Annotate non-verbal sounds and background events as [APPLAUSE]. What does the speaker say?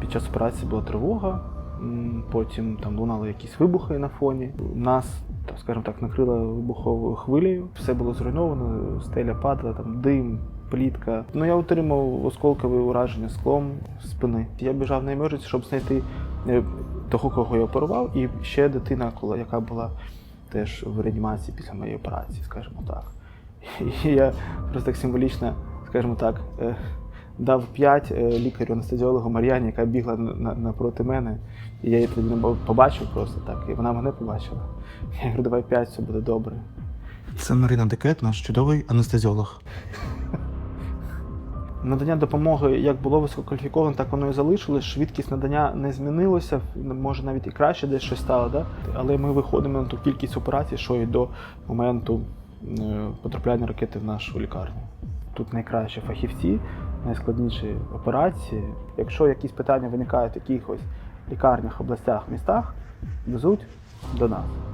Під час операції була тривога, потім там лунали якісь вибухи на фоні. Нас, так скажімо так, накрило вибуховою хвилею. Все було зруйновано, стеля падала, там дим, плітка. Ну я отримав осколкове ураження склом спини. Я біжав на емердженсі, щоб знайти е, того, кого я оперував, і ще дитина, яка була теж в реанімації після моєї операції, скажімо так. [LAUGHS] І я просто так символічно, скажімо так, е, дав п'ять е, лікарю анестезіологу Мар'яні, яка бігла на- на- напроти мене. І я її тоді не побачив просто так, і вона мене побачила. Я говорю, давай п'ять, все буде добре. Це Марина Декет, наш чудовий анестезіолог. Надання допомоги як було висококваліфіковано, так воно і залишилось. Швидкість надання не змінилася, може навіть і краще десь щось стало, да? але ми виходимо на ту кількість операцій, що і до моменту е, потрапляння ракети в нашу лікарню. Тут найкращі фахівці, найскладніші операції. Якщо якісь питання виникають в якихось лікарнях, областях, містах, везуть до нас.